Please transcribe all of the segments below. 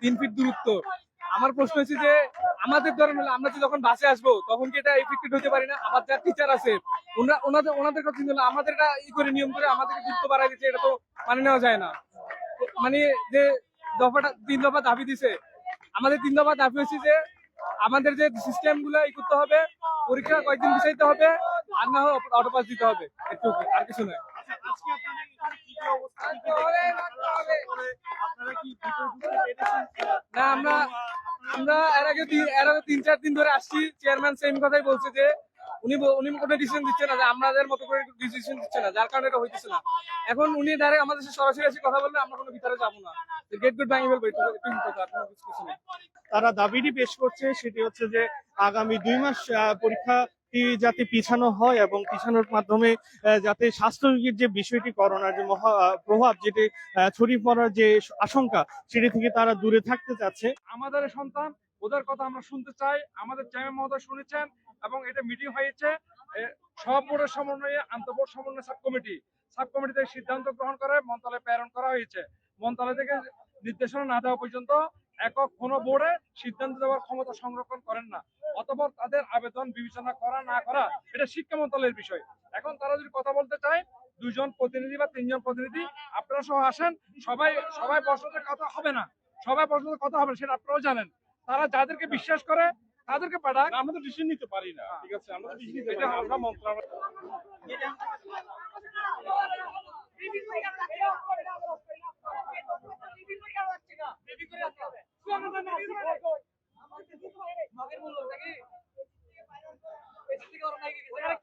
তিন ফিট দূরত্ব। আমার প্রশ্ন হচ্ছে যে, আমাদের ধরেন আমরা যে যখন বাসে আসব, তখন কি এটা এফেক্টেড হতে পারি না? আবার যারা টিচার আছে ওনাদের ওনাদের কথা চিন্তা আমাদের এটা ই করে, নিয়ম করে আমাদেরকে দূরত্ব বাড়াই দিচ্ছে, এটা তো মানে নেওয়া যায় না। মানে যে দফাটা, তিন দফা দাবি দিছে, আমাদের তিন দফা দাবি হচ্ছে যে, আমাদের যে সিস্টেমগুলো ই করতে হবে, পরীক্ষা কয়েকদিন পিছাইতে হবে, আর না হয় অটো পাস দিতে হবে। একটু, আর কিছু নয়। আজকে আপনাদের এখানে কি অবস্থা? আপনারা কি আমরা এর আগে এর আগে তিন চার দিন ধরে আসছি। চেয়ারম্যান সেম কথাই বলছে যে উনি উনি কোনো ডিসিশন দিচ্ছে না যে আমাদের মতো করে ডিসিশন দিচ্ছে না যার কারণে এটা হইতেছে না। এখন উনি ডাইরেক্ট আমাদের সাথে সরাসরি এসে কথা বললে আমরা কোনো ভিতরে যাব না। গেট গুড ভাঙি ফেলব এটা তারা দাবিটি পেশ করছে সেটি হচ্ছে যে আগামী দুই মাস আহ, পরীক্ষাটি যাতে পিছানো হয় এবং পিছানোর মাধ্যমে যাতে স্বাস্থ্যের যে বিষয়টি করোনার যে মহা প্রভাব যেটি ছড়িয়ে পড়ার যে আশঙ্কা, সেটি থেকে তারা দূরে থাকতে চাচ্ছে। আমাদের সন্তান, ওদের কথা আমরা শুনতে চাই। আমাদের চেয়ারম্যান মহোদয় শুনেছেন এবং এটা মিটিং হয়েছে। সব বোর্ডের সমন্বয়ে আন্তঃবোর্ড সমন্বয় সাব কমিটি সাব কমিটি থেকে সিদ্ধান্ত গ্রহণ করে, মন্ত্রণালয়ে প্রেরণ করা হয়েছে। মন্ত্রণালয় থেকে নির্দেশনা না দেওয়া পর্যন্ত একক কোন বোর্ডে সিদ্ধান্ত দেওয়ার ক্ষমতা সংরক্ষণ করেন না। অতঃপর তাদের আবেদন বিবেচনা করা না করা এটা শিক্ষা মন্ত্রণালয়ের বিষয়। এখন তারা যদি কথা বলতে চায় দুজন প্রতিনিধি বা তিনজন প্রতিনিধি আপনারা সহ আসেন সবাই সবাই বসতে কথা হবে না। সবাই বসতে কথা হবে সেটা আপনারাও জানেন। তারা যাদেরকে বিশ্বাস করে তাদেরকে পাঠাক। আমরা তো ডিসিশন নিতে পারি না ঠিক আছে? আমরা তো ডিসিশন এটা আমরা মন্ত্রণালয়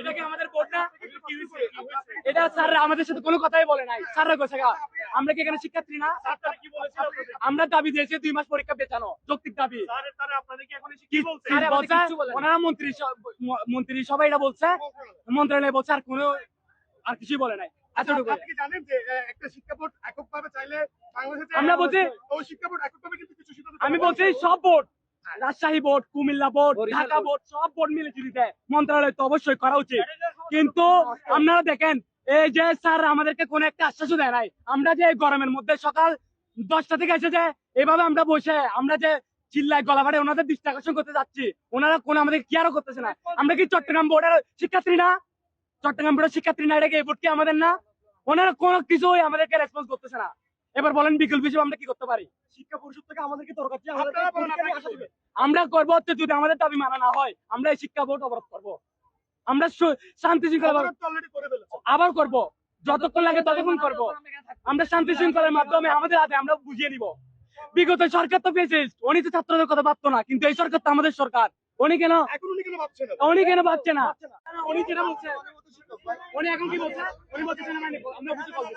এটা কি আমাদের বোর্ড না? এটা স্যাররা আমাদের সাথে কোনো কথাই বলে নাই। স্যাররা কইছে আমরা কি এখানে শিক্ষার্থী না? আমরা দাবি দিয়েছি দুই মাস পরীক্ষা পেছানো যৌক্তিক দাবি। কি স্যার বলছে? ওনারা মন্ত্রী মন্ত্রী সবাই এটা বলছে। মন্ত্রণালয় বলছে আর কোনো আর কিছুই বলে নাই। এতটুকু। জানেন যে একটা শিক্ষা বোর্ড এককভাবে চাইলে বাংলাদেশে আমরা বলছি কিছু আমি বলছি সব board. Rajshahi board Cumilla board Dhaka board. সব বোর্ড মিলে যদি দেয় মন্ত্রণালয় তো অবশ্যই করা উচিত। কিন্তু আপনারা দেখেন এই যে স্যার আমাদেরকে কোনো একটা আশ্বাসও দেয় নাই। আমরা যে গরমের মধ্যে সকাল দশটা থেকে এসে যে এভাবে আমরা বসে আমরা যে চিল্লায় গলাবাড়ে ওনাদের দৃষ্টি আকর্ষণ করতে যাচ্ছি ওনারা কোন আমাদের কেয়ারও করতেছে না। আমরা কি চট্টগ্রাম বোর্ডের শিক্ষার্থী না? চট্টগ্রাম বোর্ডের শিক্ষার্থী না এটা কি বোর্ড কি আমাদের না? ওনারা কোনো কিছুই আমাদেরকে রেসপন্স করতেছে না। এবার বলেন বিকল্প হিসেবে আমরা কি করতে পারি? শিক্ষা পরিষদ থেকে আমাদেরকে দরকার আমরা করব যদি আমাদের দাবি মানা না হয় আমরা এই শিক্ষা বোর্ড অবরোধ করব। আমরা শান্তি শৃঙ্খলা। আবার করব। যতক্ষণ লাগে ততক্ষণ করব। আমরা শান্তি শৃঙ্খলার মাধ্যমে আমাদের হাতে আমরা বুঝিয়ে নিব। বিগত সরকার তো পেয়েছে উনি তো ছাত্রদের কথা ভাবতো না কিন্তু এই সরকার তো আমাদের সরকার। উনি কেন এখন উনি কেন ভাবছেন না? উনি কেন ভাবছে না? উনি যেটা বলছে উনি এখন কি বলছে? উনি বলছে সেনাবাহিনী আমরা বুঝতে পারব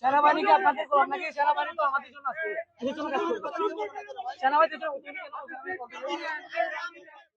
সেনাবাহিনী কি আপনাদের কল নাকি? সেনাবাহিনী তো আমাদের জন্য আছে। সেনাবাহিনী